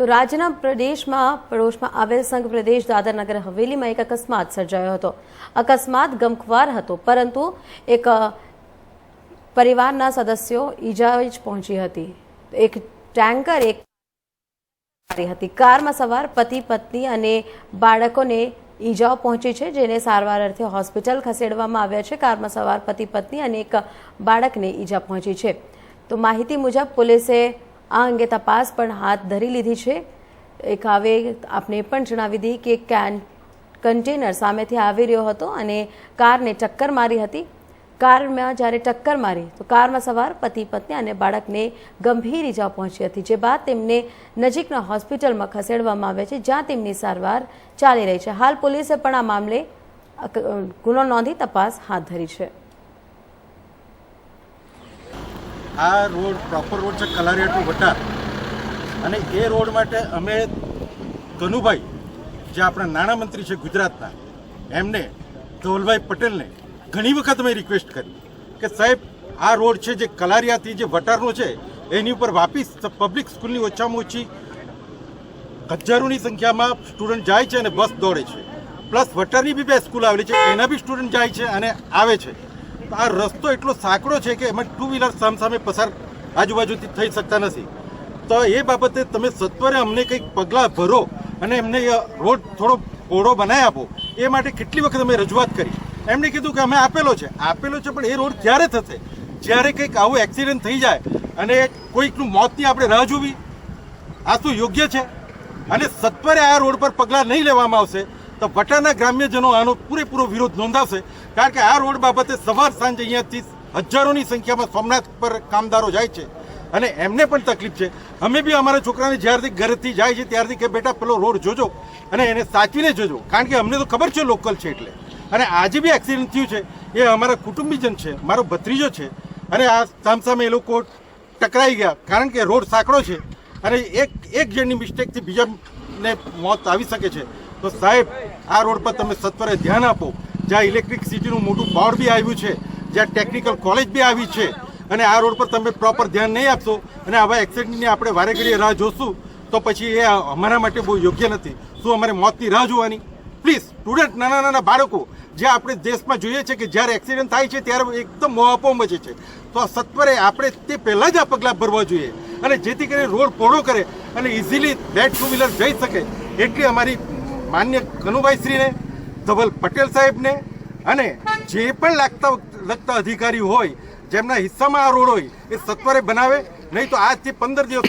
તો રાજ્યના પ્રદેશમાં, પડોશમાં આવેલ સંઘ પ્રદેશ દાદરનગર હવેલીમાં એક અકસ્માત સર્જાયો હતો. અકસ્માત ગમખ્વાર હતો, પરંતુ એક પરિવારના સદસ્યો ઈજા જ પહોંચી હતી. એક ટેન્કર એક હતી. કારમાં સવાર પતિ, પત્ની અને બાળકોને ઈજાઓ પહોંચી છે, જેને સારવાર અર્થે હોસ્પિટલ ખસેડવામાં આવ્યા છે. કારમાં સવાર પતિ, પત્ની અને એક બાળકને ઈજા પહોંચી છે. તો માહિતી મુજબ પોલીસે આ અંગે તપાસ પણ હાથ ધરી લીધી છે. એક આવે આપને પણ જણાવી દઈએ કે કેન કન્ટેનર સામેથી આવી રહ્યો હતો અને કારને ટક્કર મારી હતી. કારમાં જ્યારે ટક્કર મારી, તો કારમાં સવાર પતિ, પત્ની અને બાળકને ગંભીર ઈજા પહોંચી હતી, જે બાદ તેમને નજીકના હોસ્પિટલમાં ખસેડવામાં આવ્યા છે, જ્યાં તેમની સારવાર ચાલી રહી છે. હાલ પોલીસે પણ આ મામલે ગુનો નોંધી તપાસ હાથ ધરી છે. આ રોડ પ્રોપર રોડ છે કલારિયા ટુ વટાર. અને એ રોડ માટે અમે કનુભાઈ, જે આપણા નાણામંત્રી છે ગુજરાતના, એમને ધવલભાઈ પટેલને ઘણી વખત અમે રિક્વેસ્ટ કરી કે સાહેબ, આ રોડ છે જે કલારિયાથી જે વટારનો છે, એની ઉપર વાપી પબ્લિક સ્કૂલની ઓછામાં ઓછી હજારોની સંખ્યામાં સ્ટુડન્ટ જાય છે અને બસ દોડે છે. પ્લસ વટારની બી બે સ્કૂલ આવેલી છે, એના બી સ્ટુડન્ટ જાય છે અને આવે છે. આ રસ્તો એટલો સાંકડો છે કે એમાં ટુ વ્હીલર સામસામે પસાર આજુબાજુથી થઈ શકતા નથી. તો એ બાબતે તમે સત્વરે અમને કંઈક પગલાં ભરો અને એમને રોડ થોડો પહોળો બનાવી આપો. એ માટે કેટલી વખત અમે રજૂઆત કરી. એમણે કીધું કે અમે આપેલો છે. આપેલો છે પણ એ રોડ ક્યારે થશે. જ્યારે કંઈક આવું એક્સિડન્ટ થઈ જાય અને કોઈકનું મોતની આપણે રાહ જોવી. આ શું યોગ્ય છે. અને સત્વરે આ રોડ પર પગલાં નહીં લેવામાં આવશે. તો ભટાના ગ્રામ્યજનો આનો પૂરેપૂરો વિરોધ નોંધાવશે. કારણ કે આ રોડ બાબતે સવાર સાંજ અહીંયાથી હજારોની સંખ્યામાં સોમનાથ પર કામદારો જાય છે. અને એમને પણ તકલીફ છે. અમે બી અમારા છોકરાને જ્યારથી ઘરેથી જાય છે ત્યારથી કે બેટા પેલો રોડ જોજો અને એને સાચવીને જોજો. કારણ કે અમને તો ખબર છે લોકલ છે એટલે. અને આજે બી એક્સિડન્ટ થયું છે. એ અમારા કુટુંબીજન છે. મારો ભત્રીજો છે. અને આ સામસામે એ લોકો ટકરાઈ ગયા. કારણ કે રોડ સાંકડો છે. અને એક એક જણની મિસ્ટેકથી બીજાને મોત આવી શકે છે. તો સાહેબ, આ રોડ પર તમે સત્વરે ધ્યાન આપો. જ્યાં ઇલેક્ટ્રિસિટીનું મોટું બોર્ડ બી આવ્યું છે, જ્યાં ટેકનિકલ કોલેજ બી આવી છે, અને આ રોડ પર તમે પ્રોપર ધ્યાન નહીં આપશો, અને આવા એક્સિડન્ટની આપણે વારે ઘડીએ રાહ જોશું, તો પછી એ અમારા માટે બહુ યોગ્ય નથી. શું અમારે મોતની રાહ જોવાની? પ્લીઝ સ્ટુડન્ટ નાના નાના બાળકો, જે આપણે દેશમાં જોઈએ છે કે જ્યારે એક્સિડન્ટ થાય છે, ત્યારે એકદમ મોહાપો મચે છે. તો આ સત્વરે આપણે તે પહેલાં જ આ પગલાં ભરવા જોઈએ. અને જેથી કરીને રોડ પહોળો કરે, અને ઇઝીલી બે ટુ વ્હીલર જઈ શકે, એટલી અમારી માન્ય કનુભાઈશ્રીને, ધવલ પટેલ સાહેબને અને જે પણ લાગતા લગતા અધિકારી હોય, જેમના હિસ્સામાં આ રોડ હોય, એ સત્વરે બનાવે, નહીં તો આજથી પંદર દિવસ